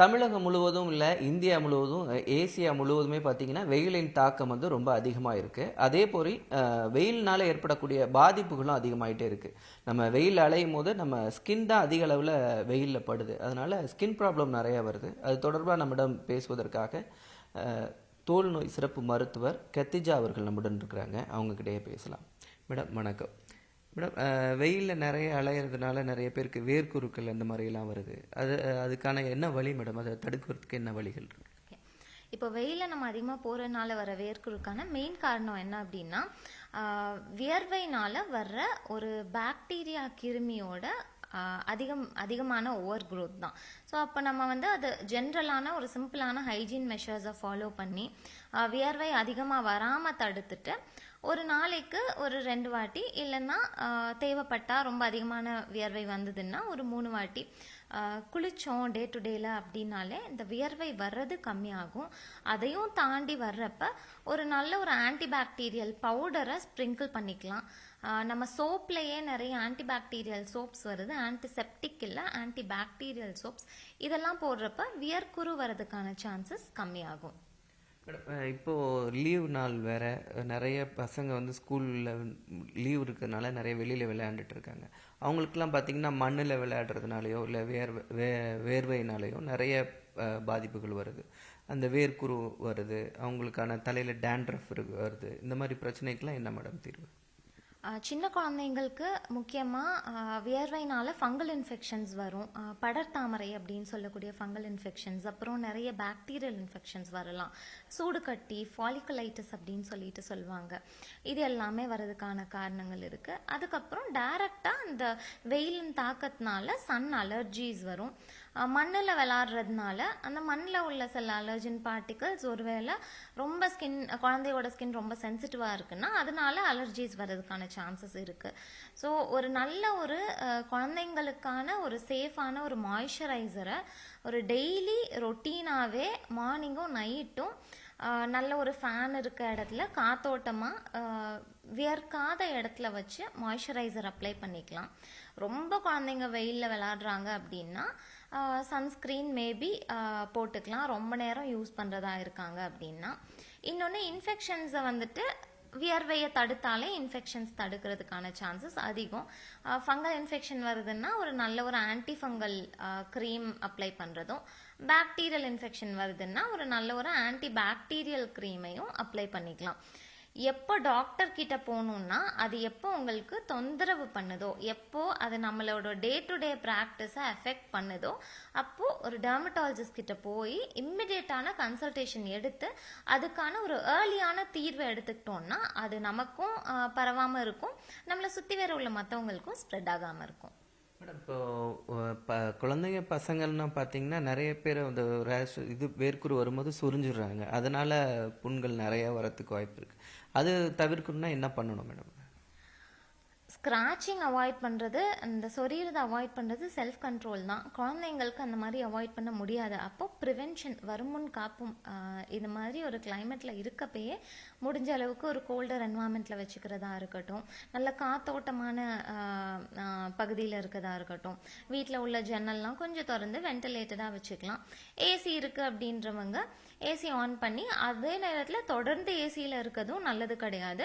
தமிழகம் முழுவதும் இல்லை இந்தியா முழுவதும் ஏசியா முழுவதுமே பார்த்தீங்கன்னா வெயிலின் தாக்கம் வந்து ரொம்ப அதிகமாக இருக்குது அதே போல் வெயில்னால் ஏற்படக்கூடிய பாதிப்புகளும் அதிகமாகிட்டே இருக்குது நம்ம வெயில் அலையும் போது நம்ம ஸ்கின் தான் அதிக அளவில் வெயிலில் படுது. அதனால் ஸ்கின் ப்ராப்ளம் நிறையா வருது. அது தொடர்பாக நம்மிடம் பேசுவதற்காக தோல் நோய் சிறப்பு மருத்துவர் கத்திஜா அவர்கள் நம்முடன் இருக்கிறாங்க. அவங்கக்கிட்டயே பேசலாம். மேடம் வணக்கம். மேடம் வெயிலில் நிறைய அலையிறதுனால நிறைய பேருக்கு வேர்க்குருக்கள் அந்த மாதிரிலாம் வருது. அது அதுக்கான என்ன வழி மேடம்? அதை தடுக்கிறதுக்கு என்ன வழிகள் இருக்கு? இப்போ வெயிலில் நம்ம அதிகமாக போகிறனால வர வேர்க்குருக்கான மெயின் காரணம் என்ன அப்படின்னா வியர்வைனால வர்ற ஒரு பாக்டீரியா கிருமியோட அதிகம் அதிகமான ஓவர் க்ரோத் தான். ஸோ அப்போ நம்ம வந்து அது ஜென்ரலான ஒரு சிம்பிளான ஹைஜீன் மெஷர்ஸை ஃபாலோ பண்ணி வியர்வை அதிகமாக வராமல் தடுத்துட்டு ஒரு நாளைக்கு ஒரு ரெண்டு வாட்டி இல்லைன்னா தேவைப்பட்டால் ரொம்ப அதிகமான வியர்வை வந்ததுன்னா ஒரு மூணு வாட்டி குளித்தோம் டே டு டேல அப்படின்னாலே இந்த வியர்வை வர்றது கம்மியாகும். அதையும் தாண்டி வர்றப்ப ஒரு நல்ல ஒரு ஆன்டிபாக்டீரியல் பவுடரை ஸ்ப்ரிங்கிள் பண்ணிக்கலாம். நம்ம சோப்லேயே நிறைய ஆன்டிபாக்டீரியல் சோப்ஸ் வருது. ஆன்டிசெப்டிக் இல்லை ஆன்டிபாக்டீரியல் சோப்ஸ் இதெல்லாம் போடுறப்ப வியர்க்குரு வரதுக்கான சான்சஸ் கம்மியாகும். இப்போது லீவ் நாள் வேறு. நிறைய பசங்க வந்து ஸ்கூலில் லீவ் இருக்கிறதுனால நிறைய வெளியில் விளையாண்டுட்டு இருக்காங்க. அவங்களுக்குலாம் பார்த்தீங்கன்னா மண்ணில் விளையாடுறதுனாலயோ இல்லை வேர்வை வே வேர்வையினாலேயோ நிறைய பாதிப்புகள் வருது. அந்த வேர்க்குரு வருது. அவங்களுக்கான தலையில் டேண்ட்ரஃப் வருது. இந்த மாதிரி பிரச்சனைக்கெலாம் என்ன மேடம் தீர்வு? சின்ன குழந்தைங்களுக்கு முக்கியமாக வியர்வைனால ஃபங்கல் இன்ஃபெக்ஷன்ஸ் வரும். படர்தாமரை அப்படின்னு சொல்லக்கூடிய ஃபங்கல் இன்ஃபெக்ஷன்ஸ் அப்புறம் நிறைய பாக்டீரியல் இன்ஃபெக்ஷன்ஸ் வரலாம். சூடு கட்டி ஃபாலிகுலைட்டிஸ் அப்படின்னு சொல்லிட்டு சொல்லுவாங்க. இது எல்லாமே வரதுக்கான காரணங்கள் இருக்குது அதுக்கப்புறம் டைரக்டாக அந்த வெயிலின் தாக்கத்தினால சன் அலர்ஜிஸ் வரும். மண்ணில் விளாட்றதுனால அந்த மண்ணில் உள்ள சில அலர்ஜின் பார்ட்டிகல்ஸ் ஒருவேளை ரொம்ப ஸ்கின் குழந்தையோட ஸ்கின் ரொம்ப சென்சிட்டிவாக இருக்குன்னா அதனால அலர்ஜிஸ் வர்றதுக்கான சான்சஸ் இருக்குது ஸோ ஒரு நல்ல ஒரு குழந்தைங்களுக்கான ஒரு சேஃபான ஒரு மாய்ஸ்சரைசரை ஒரு டெய்லி ரொட்டீனாகவே மார்னிங்கும் நைட்டும் நல்ல ஒரு ஃபேன் இருக்க இடத்துல காத்தோட்டமாக வியர்க்காத இடத்துல வச்சு மாய்ஸ்சரைசர் அப்ளை பண்ணிக்கலாம். ரொம்ப குழந்தைங்க வெயிலில் விளாடுறாங்க அப்படின்னா சன்ஸ்க்ரீன் மேபி போட்டுக்கலாம். ரொம்ப நேரம் யூஸ் பண்ணுறதா இருக்காங்க அப்படின்னா. இன்னொன்று இன்ஃபெக்ஷன்ஸை வந்துட்டு வியர்வையை தடுத்தாலே இன்ஃபெக்ஷன்ஸ் தடுக்கிறதுக்கான சான்சஸ் அதிகம். ஃபங்கல் இன்ஃபெக்ஷன் வருதுன்னா ஒரு நல்ல ஒரு ஆன்டி ஃபங்கல் க்ரீம் அப்ளை பண்ணுறதும் பாக்டீரியல் இன்ஃபெக்ஷன் வருதுன்னா ஒரு நல்ல ஒரு ஆன்டி பாக்டீரியல் க்ரீமையும் அப்ளை பண்ணிக்கலாம். எப்போ டாக்டர் கிட்ட போகணுன்னா அது எப்போ உங்களுக்கு தொந்தரவு பண்ணுதோ எப்போ அது நம்மளோட டே டு டே ப்ராக்டிஸை எஃபெக்ட் பண்ணுதோ அப்போ ஒரு டெர்மட்டாலஜிஸ்ட் கிட்ட போய் இம்மிடியட்டான கன்சல்டேஷன் எடுத்து அதுக்கான ஒரு ஏர்லியான தீர்வை எடுத்துக்கிட்டோம்னா அது நமக்கும் பரவாமல் இருக்கும். நம்மளை சுற்றி வேற உள்ள மற்றவங்களுக்கும் ஸ்ப்ரெட் ஆகாமல் இருக்கும். மேடம் இப்போ ப குழந்தைங்க பசங்கள்னா பார்த்தீங்கன்னா நிறைய பேர் அந்த ரேஷ் இது வேர்க்குரு வரும்போது சுரிஞ்சிடுறாங்க. அதனால புண்கள் நிறைய வரத்துக்கு வாய்ப்பு இருக்கு. அது தவிர்க்கணும்னா என்ன பண்ணணும் மேடம்? ஸ்க்ராச்சிங் அவாய்ட் பண்ணுறது அந்த சொரியறதை அவாய்ட் பண்ணுறது செல்ஃப் கண்ட்ரோல் தான். குழந்தைங்களுக்கு அந்த மாதிரி அவாய்ட் பண்ண முடியாது. அப்போ ப்ரிவென்ஷன் வருமுன் காப்பும் இது மாதிரி ஒரு கிளைமேட்டில் இருக்கப்பயே முடிஞ்ச அளவுக்கு ஒரு கோல்டர் என்வாயன்மெண்ட்டில் வச்சுக்கிறதா இருக்கட்டும். நல்ல காத்தோட்டமான பகுதியில் இருக்கிறதா இருக்கட்டும். வீட்டில் உள்ள ஜன்னல்லாம் கொஞ்சம் திறந்து வென்டிலேட்டடாக வச்சுக்கலாம். ஏசி இருக்குது அப்படின்றவங்க ஏசி ஆன் பண்ணி அதே நேரத்தில் தொடர்ந்து ஏசியில் இருக்கிறதும் நல்லது கிடையாது.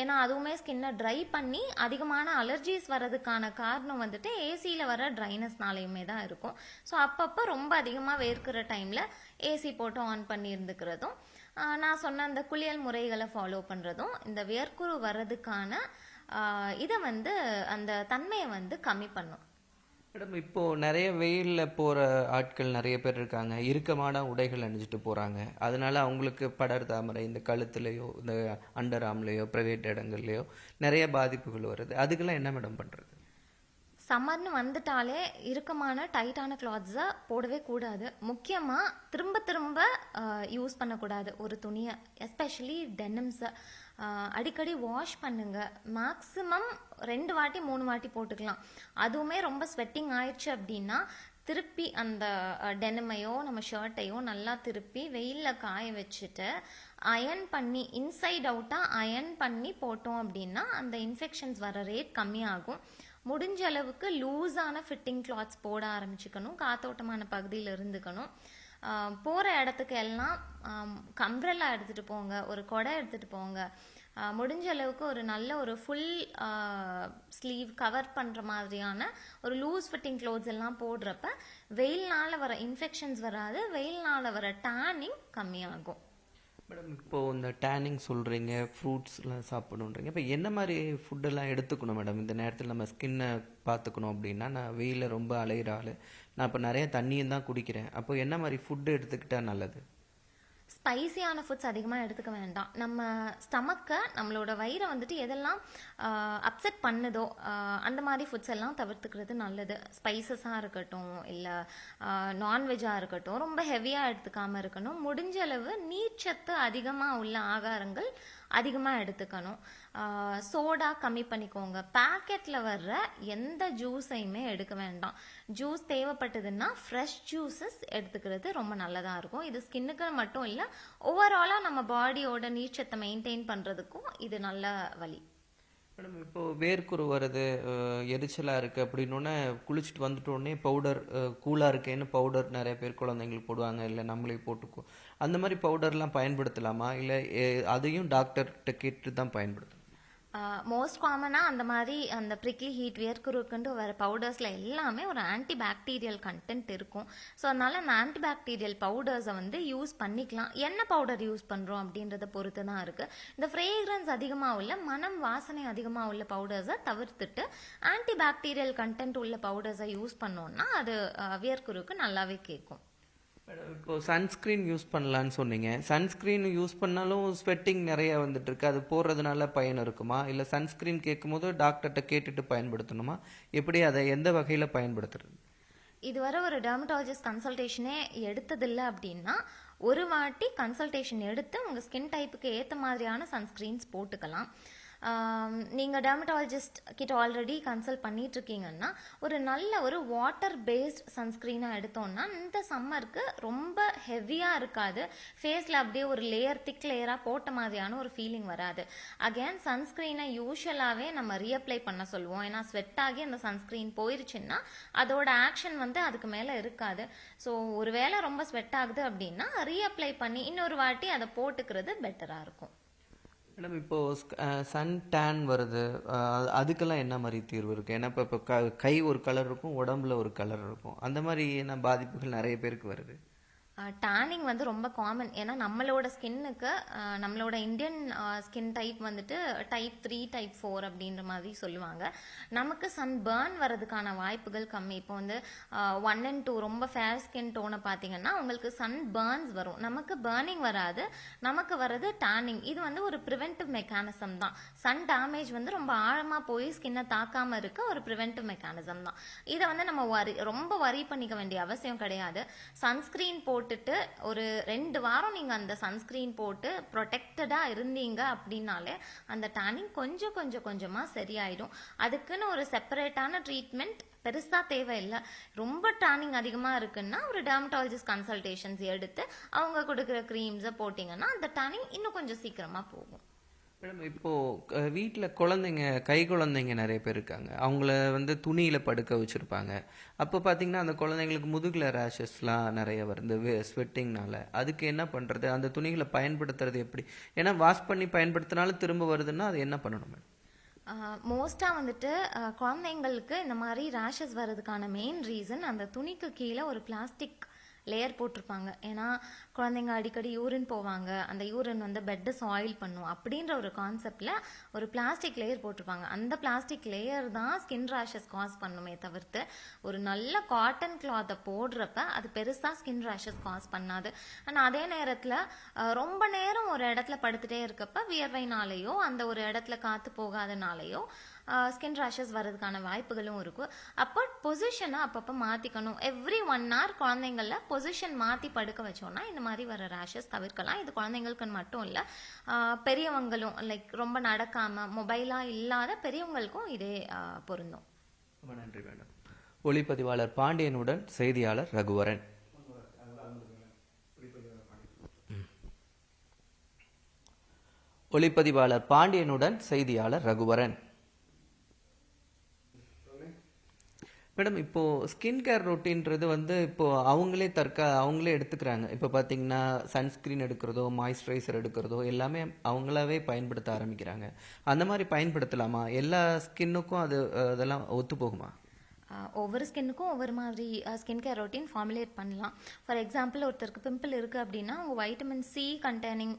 ஏன்னா அதுவுமே ஸ்கின்னை ட்ரை பண்ணி அதிகமான அலர்ஜிஸ் வர்றதுக்கான காரணம் வந்துட்டு ஏசியில் வர ட்ரைனஸ்னாலையுமே தான் இருக்கும். ஸோ அப்பப்போ ரொம்ப அதிகமாக வேர்க்கிற டைமில் ஏசி போட்டு ஆன் பண்ணி இருந்துக்கிறதும் நான் சொன்ன அந்த குளியல் முறைகளை ஃபாலோ பண்ணுறதும் இந்த வேர்க்குரு வர்றதுக்கான இதை வந்து அந்த தன்மையை வந்து கம்மி பண்ணும். மேடம் இப்போது நிறைய வெயிலில் போகிற ஆட்கள் நிறைய பேர் இருக்காங்க. இறுக்கமான உடைகள் அணிஞ்சிட்டு போகிறாங்க அதனால அவங்களுக்கு படர் தாமரை இந்த கழுத்துலேயோ இந்த அண்டர் ஆம்லேயோ ப்ரைவேட் இடங்கள்லையோ நிறைய பாதிப்புகள் வருது. அதுக்கெல்லாம் என்ன மேடம் பண்ணுறது சம்மர்னு வந்துட்டாலே இறுக்கமான டைட்டான கிளாத்ஸை போடவே கூடாது. முக்கியமாக திரும்ப திரும்ப யூஸ் பண்ணக்கூடாது ஒரு துணியை எஸ்பெஷலி டெனிம்ஸை அடிக்கடி வாஷ் பண்ணுங்க. மேக்ஸிமம் ரெண்டு வாட்டி மூணு வாட்டி போட்டுக்கலாம். அதுவுமே ரொம்ப ஸ்வெட்டிங் ஆயிடுச்சு அப்படின்னா திருப்பி அந்த டெனிமையோ நம்ம ஷர்ட்டையோ நல்லா திருப்பி வெயிலில் காய வச்சுட்டு அயன் பண்ணி இன்சைட் அவுட்டாக அயன் பண்ணி போட்டோம் அப்படின்னா அந்த இன்ஃபெக்ஷன்ஸ் வர ரேட் கம்மியாகும். முடிஞ்ச அளவுக்கு லூஸான ஃபிட்டிங் கிளாத்ஸ் போட ஆரம்பிச்சுக்கணும். காத்தோட்டமான பகுதியில் இருந்துக்கணும். போகிற இடத்துக்கு எல்லாம் கம்ப்ரல்லா எடுத்துகிட்டு போங்க ஒரு கொடை எடுத்துகிட்டு போங்க. முடிஞ்ச அளவுக்கு ஒரு நல்ல ஒரு ஃபுல் ஸ்லீவ் கவர் பண்ணுற மாதிரியான ஒரு லூஸ் ஃபிட்டிங் க்ளோத்ஸ் எல்லாம் போடுறப்ப வெயில்னால் வர இன்ஃபெக்ஷன்ஸ் வராது வெயில்னால் வர டேனிங் கம்மியாகும். மேடம் இப்போது இந்த டேனிங் சொல்கிறீங்க ஃப்ரூட்ஸ்லாம் சாப்பிடணுன்றீங்க இப்போ என்ன மாதிரி ஃபுட்டெல்லாம் எடுத்துக்கணும் மேடம் இந்த நேரத்தில் நம்ம ஸ்கின்னை பார்த்துக்கணும் அப்படின்னா நான் வெயிலில் ரொம்ப அலையிற ஆள். நான் இப்போ நிறைய தண்ணியும் தான் குடிக்கிறேன். அப்போ என்ன மாதிரி ஃபுட்டு எடுத்துக்கிட்டால் நல்லது? ஸ்பைசியான ஃபுட்ஸ் அதிகமாக எடுத்துக்க வேண்டாம். நம்ம ஸ்டமக்கை நம்மளோட வயிறை வந்துட்டு எதெல்லாம் அப்செட் பண்ணுதோ அந்த மாதிரி ஃபுட்ஸ் எல்லாம் தவிர்த்துக்கிறது நல்லது. ஸ்பைசஸாக இருக்கட்டும் இல்லை நான்வெஜ்ஜாக இருக்கட்டும் ரொம்ப ஹெவியாக எடுத்துக்காம இருக்கணும். முடிஞ்ச அளவு நீர்ச்சத்து அதிகமாக உள்ள ஆகாரங்கள் அதிகமாக எடுத்துக்கணும். சோடா கம்மி பண்ணிக்கோங்க. பேக்கெட்டில் வர்ற எந்த ஜூஸையுமே எடுக்க வேண்டாம். ஜூஸ் தேவைப்பட்டதுன்னா ஃப்ரெஷ் ஜூஸஸ் எடுத்துக்கிறது ரொம்ப நல்லதாக இருக்கும். இது ஸ்கின்னுக்கு மட்டும் இல்லை ஓவராலாக நம்ம பாடியோட நீர்ச்சத்தை மெயின்டைன் பண்ணுறதுக்கும் இது நல்ல வழி. மேடம் இப்போ வேர்க்குரு வருது எரிச்சலாக இருக்குது அப்படின்னோடனே குளிச்சுட்டு வந்துட்டோடனே பவுடர் கூலாக இருக்கேன்னு பவுடர் நிறைய பேர் குழந்தைங்களுக்கு போடுவாங்க இல்லை நம்மளே போட்டுக்கோ. அந்த மாதிரி பவுடர்லாம் பயன்படுத்தலாமா? இல்லை அதையும் டாக்டர்கிட்ட கேட்டு தான் பயன்படுத்தணும். மோஸ்ட் காமனாக அந்த மாதிரி அந்த ப்ரிக்லி ஹீட் வியர்க்குருக்குன்ட்டு வர பவுடர்ஸில் எல்லாமே ஒரு ஆன்டி பாக்டீரியல் கண்டென்ட் இருக்கும். ஸோ அதனால் அந்த ஆன்டி பாக்டீரியல் பவுடர்ஸை வந்து யூஸ் பண்ணிக்கலாம். என்ன பவுடர் யூஸ் பண்ணுறோம் அப்படின்றத பொறுத்து தான் இருக்குது இந்த ஃப்ரேக்ரன்ஸ் அதிகமாக உள்ள மனம் வாசனை அதிகமாக உள்ள பவுடர்ஸை தவிர்த்துட்டு ஆன்டி பாக்டீரியல் கண்டென்ட் உள்ள பவுடர்ஸை யூஸ் பண்ணோன்னா அது வியர்க்குருக்கு நல்லாவே கேட்கும் இப்போ சன்ஸ்கிரீன் யூஸ் பண்ணலான்னு சொன்னீங்க. சன்ஸ்கிரீன் யூஸ் பண்ணாலும் ஸ்வெட்டிங் நிறைய வந்துட்டு இருக்கு அது போடுறதுனால பயன் இருக்குமா? இல்லை சன்ஸ்கிரீன் கேட்கும்போது டாக்டர்கிட்ட கேட்டுட்டு பயன்படுத்தணுமா? எப்படி அதை எந்த வகையில் பயன்படுத்துறது? இதுவரை ஒரு டெர்மட்டாலஜிஸ்ட் கன்சல்டேஷனே எடுத்ததில்லை அப்படின்னா ஒரு வாட்டி கன்சல்டேஷன் எடுத்து உங்கள் ஸ்கின் டைப்புக்கு ஏற்ற மாதிரியான சன்ஸ்க்ரீன்ஸ் போட்டுக்கலாம். நீங்கள் டெர்மட்டாலஜிஸ்ட் கிட்ட ஆல்ரெடி கன்சல்ட் பண்ணிட்டு இருக்கீங்கன்னா ஒரு நல்ல ஒரு வாட்டர் பேஸ்ட் சன்ஸ்கிரீனா எடுத்தோம்னா இந்த சம்மருக்கு ரொம்ப ஹெவியாக இருக்காது. ஃபேஸில் அப்படியே ஒரு லேயர் திக் லேயராக போட்ட மாதிரியான ஒரு ஃபீலிங் வராது. அகைன் சன்ஸ்கிரீனை யூஷுவலாகவே நம்ம ரீஅப்ளை பண்ண சொல்லுவோம். ஏன்னா ஸ்வெட் ஆகி அந்த சன்ஸ்கிரீன் போயிருச்சுன்னா அதோட ஆக்ஷன் வந்து அதுக்கு மேலே இருக்காது. ஸோ ஒருவேளை ரொம்ப ஸ்வெட் ஆகுது அப்படின்னா ரீஅப்ளை பண்ணி இன்னொரு வாட்டி அதை போட்டுக்கிறது பெட்டராக இருக்கும். மேடம் இப்போது சன் டேன் வருது. அதுக்கெல்லாம் என்ன மாதிரி தீர்வு இருக்குது ஏன்னா இப்போ இப்போ க- கை ஒரு கலர் இருக்கும் உடம்புல ஒரு கலர் இருக்கும். அந்த மாதிரி என்ன பாதிப்புகள் நிறைய பேருக்கு வருது. டேனிங் வந்து ரொம்ப காமன் ஏன்னா நம்மளோட ஸ்கின்னுக்கு நம்மளோட இந்தியன் ஸ்கின் டைப் வந்துட்டு டைப் த்ரீ டைப் ஃபோர் அப்படின்ற மாதிரி சொல்லுவாங்க. நமக்கு சன் பேர்ன் வர்றதுக்கான வாய்ப்புகள் கம்மி. இப்போ வந்து ஒன் அண்ட் டூ ரொம்ப ஃபேர் ஸ்கின் டோனை பார்த்தீங்கன்னா உங்களுக்கு சன் பேர்ன்ஸ் வரும். நமக்கு பேர்னிங் வராது. நமக்கு வர்றது டேனிங் இது வந்து ஒரு ப்ரிவென்டிவ் மெக்கானிசம் தான். சன் டேமேஜ் வந்து ரொம்ப ஆழமாக போய் ஸ்கின்னை தாக்காமல் இருக்க ஒரு ப்ரிவென்டிவ் மெக்கானிசம் தான். இதை வந்து நம்ம வரி ரொம்ப வரி பண்ணிக்க வேண்டிய அவசியம் கிடையாது. சன்ஸ்கிரீன் போட்டுட்டு ஒரு ரெண்டு வாரம் நீங்கள் அந்த சன்ஸ்கிரீன் போட்டு ப்ரொடெக்டடாக இருந்தீங்க அப்படின்னாலே அந்த டேனிங் கொஞ்சம் கொஞ்சம் கொஞ்சமாக சரியாயிடும். அதுக்குன்னு ஒரு செப்பரேட்டான ட்ரீட்மெண்ட் பெருசாக தேவையில்லை. ரொம்ப டேனிங் அதிகமாக இருக்குன்னா ஒரு டெர்மட்டாலஜிஸ்ட் கன்சல்டேஷன்ஸ் எடுத்து அவங்க கொடுக்குற க்ரீம்ஸை போட்டிங்கன்னா அந்த டேனிங் இன்னும் கொஞ்சம் சீக்கிரமாக போகும். மேடம் இப்போது வீட்டில் குழந்தைங்க கை குழந்தைங்க நிறைய பேர் இருக்காங்க. அவங்கள வந்து துணியில் படுக்க வச்சுருப்பாங்க. அப்போ பார்த்தீங்கன்னா அந்த குழந்தைங்களுக்கு முதுகில் ரேஷஸ்லாம் நிறைய வருது. ஸ்வெட்டிங்னால அதுக்கு என்ன பண்ணுறது அந்த துணிகளை பயன்படுத்துறது எப்படி? ஏன்னா வாஷ் பண்ணி பயன்படுத்தினாலும் திரும்ப வருதுன்னா அது என்ன பண்ணணும் மேடம்? மோஸ்ட்டாக வந்துட்டு குழந்தைங்களுக்கு இந்த மாதிரி ரேஷஸ் வர்றதுக்கான மெயின் ரீசன் அந்த துணிக்கு கீழே ஒரு பிளாஸ்டிக் லேயர் போட்டிருப்பாங்க. ஏன்னா குழந்தைங்க அடிக்கடி யூரின் போவாங்க. அந்த யூரின் வந்து பெட்டை சாயில் பண்ணும். அப்படின்ற ஒரு கான்செப்டில் ஒரு பிளாஸ்டிக் லேயர் போட்டிருப்பாங்க. அந்த பிளாஸ்டிக் லேயர் தான் ஸ்கின் ரேஷஸ் காஸ் பண்ணுமே தவிர்த்து ஒரு நல்ல காட்டன் கிளாத்தை போடுறப்ப அது பெருசாக ஸ்கின் ரேஷஸ் காஸ் பண்ணாது. ஆனால் அதே நேரத்தில் ரொம்ப நேரம் ஒரு இடத்துல படுத்துட்டே இருக்கப்ப வியர்வைனாலேயோ அந்த ஒரு இடத்துல காற்று போகாதனாலேயோ ஸ்கின் ரேஷஸ் வர்றதுக்கான வாய்ப்புகளும் இருக்கும். அப்போ பொசிஷனை அப்பப்போ மாற்றிக்கணும் எவ்ரி ஒன் ஹவர் குழந்தைங்கள பொசிஷன் மாற்றி படுக்க வச்சோம்னா இந்த மாதிரி வர ரேஷஸ் தவிர்க்கலாம். இது குழந்தைங்களுக்கு மட்டும் இல்லை. பெரியவங்களும் லைக் ரொம்ப நடக்காமல் மொபைலாக இல்லாத பெரியவங்களுக்கும் இதே பொருந்தும். ரொம்ப நன்றி மேடம் ஒளிப்பதிவாளர் பாண்டியனுடன் செய்தியாளர் ரகுவரன். ஒளிப்பதிவாளர் பாண்டியனுடன் செய்தியாளர் ரகுவரன். மேடம் இப்போது ஸ்கின் கேர் ரொட்டீன்றது வந்து இப்போது அவங்களே தற்கா அவங்களே எடுத்துக்கிறாங்க. இப்போ பார்த்தீங்கன்னா சன்ஸ்க்ரீன் எடுக்கிறதோ மாய்ஸ்சரைசர் எடுக்கிறதோ எல்லாமே அவங்களாவே பயன்படுத்த ஆரம்பிக்கிறாங்க. அந்த மாதிரி பயன்படுத்தலாமா? எல்லா ஸ்கின்னுக்கும் அது அதெல்லாம் ஒத்து போகுமா? ஒவ்வொரு ஸ்கின்னுக்கும் ஒவ்வொரு மாதிரி ஸ்கின் கேர் ரொட்டீன் ஃபார்முலேட் பண்ணலாம். ஃபார் எக்ஸாம்பிள் ஒருத்தருக்கு பிம்பிள் இருக்குது அப்படின்னா அவங்க vitamin C containing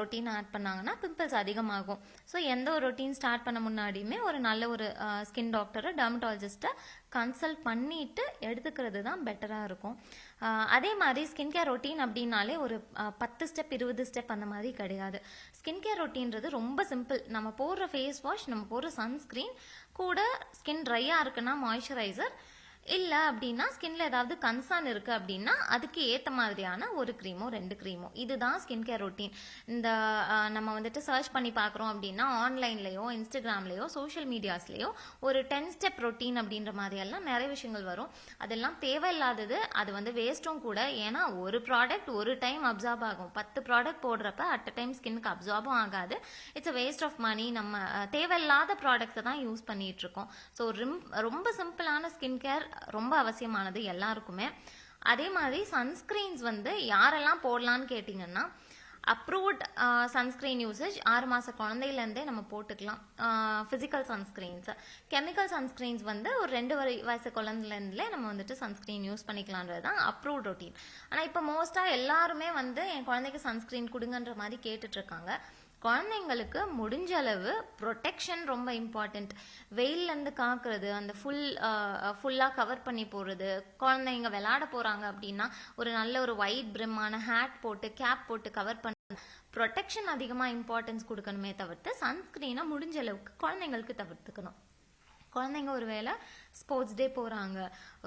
routine add பண்ணாங்கன்னா பிம்பிள்ஸ் அதிகமாகும். ஸோ எந்த ஒரு ரொட்டீன் ஸ்டார்ட் பண்ண முன்னாடியுமே ஒரு நல்ல ஒரு ஸ்கின் டாக்டரை டெர்மட்டாலஜிஸ்ட்டை கன்சல்ட் பண்ணிட்டு எடுத்துக்கிறது தான் பெட்டராக இருக்கும் அதே மாதிரி ஸ்கின் கேர் ரொட்டீன் அப்படின்னாலே ஒரு பத்து ஸ்டெப் இருபது ஸ்டெப் அந்த மாதிரி கிடையாது. ஸ்கின் கேர் ரொட்டீன்றது ரொம்ப சிம்பிள் நம்ம போடுற ஃபேஸ் வாஷ் நம்ம போடுற சன்ஸ்க்ரீன் கூட ஸ்கின் ட்ரையாக இருக்குன்னா மாய்ஸ்சரைசர் இல்லை அப்படின்னா ஸ்கின்ல ஏதாவது கன்சர்ன் இருக்கு அப்படின்னா அதுக்கு ஏற்ற மாதிரியான ஒரு க்ரீமோ ரெண்டு க்ரீமோ இதுதான் ஸ்கின் கேர் ரொட்டீன் இந்த நம்ம வந்துட்டு சர்ச் பண்ணி பார்க்குறோம் அப்படின்னா ஆன்லைன்லேயோ இன்ஸ்டாகிராம்லேயோ சோஷியல் மீடியாஸ்லேயோ ஒரு டென் ஸ்டெப் ரொட்டீன் அப்படின்ற மாதிரியெல்லாம் நிறைய விஷயங்கள் வரும். அதெல்லாம் தேவையில்லாதது அது வந்து வேஸ்ட்டும் கூட. ஏன்னா ஒரு ப்ராடக்ட் ஒரு டைம் அப்சார்ப் ஆகும். பத்து ப்ராடக்ட் போடுறப்ப அட் அ டைம் ஸ்கின்னுக்கு அப்சார்பும் ஆகாது. It's a waste of money நம்ம தேவையில்லாத ப்ராடக்ட்ஸை தான் யூஸ் பண்ணிட்டு இருக்கோம். ஸோ ரொம்ப சிம்பிளான ஸ்கின் கேர் ரொம்ப அவசியமானது எல்லாருக்குமே. அதே மாதிரி சன்ஸ்கிரீன்ஸ் வந்து யாரெல்லாம் போடலான்னு கேட்டிங்கன்னா அப்ரூவ்ட் சன்ஸ்கிரீன் யூசேஜ் ஆறு மாத குழந்தையிலேருந்தே நம்ம போட்டுக்கலாம். ஃபிசிக்கல் சன்ஸ்கிரீன்ஸ் கெமிக்கல் சன்ஸ்கிரீன்ஸ் வந்து ஒரு ரெண்டு வரை வயசு குழந்தைலேருந்துலே நம்ம வந்துட்டு சன்ஸ்கிரீன் யூஸ் பண்ணிக்கலான்றது தான் அப்ரூவ்ட் ரொட்டீன் ஆனால் இப்போ மோஸ்ட்டாக எல்லாருமே வந்து என் குழந்தைக்கு சன்ஸ்கிரீன் கொடுங்கன்ற மாதிரி கேட்டுட்ருக்காங்க. இருக்காங்க குழந்தைங்களுக்கு முடிஞ்ச அளவு ப்ரொடெக்ஷன் ரொம்ப இம்பார்ட்டண்ட் வெயில்லேருந்து காக்குறது அந்த ஃபுல் ஃபுல்லாக கவர் பண்ணி போடுறது குழந்தைங்க விளையாட போகிறாங்க அப்படின்னா ஒரு நல்ல ஒரு ஒயிட் பிரிம்மான ஹேட் போட்டு கேப் போட்டு கவர் பண்ண ப்ரொடெக்ஷன் அதிகமாக இம்பார்ட்டன்ஸ் கொடுக்கணுமே தவிர்த்து சன்ஸ்க்ரீனை முடிஞ்ச அளவுக்கு குழந்தைங்களுக்கு தவிர்த்துக்கணும். குழந்தைங்க ஒருவேளை ஸ்போர்ட்ஸ் டே போகிறாங்க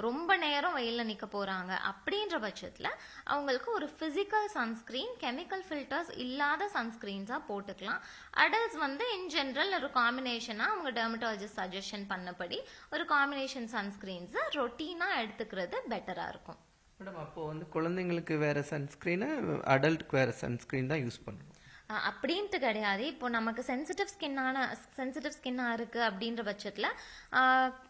ரொம்ப நேரம் வெயிலில் நிற்க போகிறாங்க அப்படின்ற பட்சத்தில் அவங்களுக்கு ஒரு ஃபிசிக்கல் சன்ஸ்க்ரீன் கெமிக்கல் ஃபில்டர்ஸ் இல்லாத சன்ஸ்க்ரீன்ஸாக போட்டுக்கலாம். அடல்ட்ஸ் வந்து இன் ஜென்ரல் ஒரு காம்பினேஷனாக அவங்க டெர்மட்டாலஜிஸ்ட் சஜஷன் பண்ணபடி ஒரு காம்பினேஷன் சன்ஸ்க்ரீன்ஸை ரொட்டீனாக எடுத்துக்கிறது பெட்டராக இருக்கும். மேடம் அப்போ வந்து குழந்தைங்களுக்கு வேற சன்ஸ்கிரீனு அடல்ட்டுக்கு வேற சன்ஸ்கிரீன் தான் யூஸ் பண்ணணும். அப்படின்ட்டு கிடையாது. இப்போ நமக்கு சென்சிட்டிவ் ஸ்கின்னான சென்சிட்டிவ் ஸ்கின்னாக இருக்குது அப்படின்ற பட்சத்தில்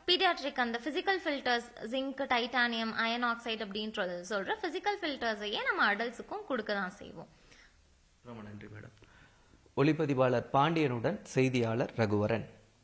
பீடியாட்ரிக் அந்த physical filters zinc titanium iron oxide அப்படின்றது சொல்கிற ஃபிசிக்கல் ஃபில்டர்ஸையே நம்ம அடல்ட்ஸுக்கும் கொடுக்க தான் செய்வோம். ரொம்ப நன்றி மேடம் ஒளிப்பதிவாளர் பாண்டியனுடன் செய்தியாளர் ரகுவரன்.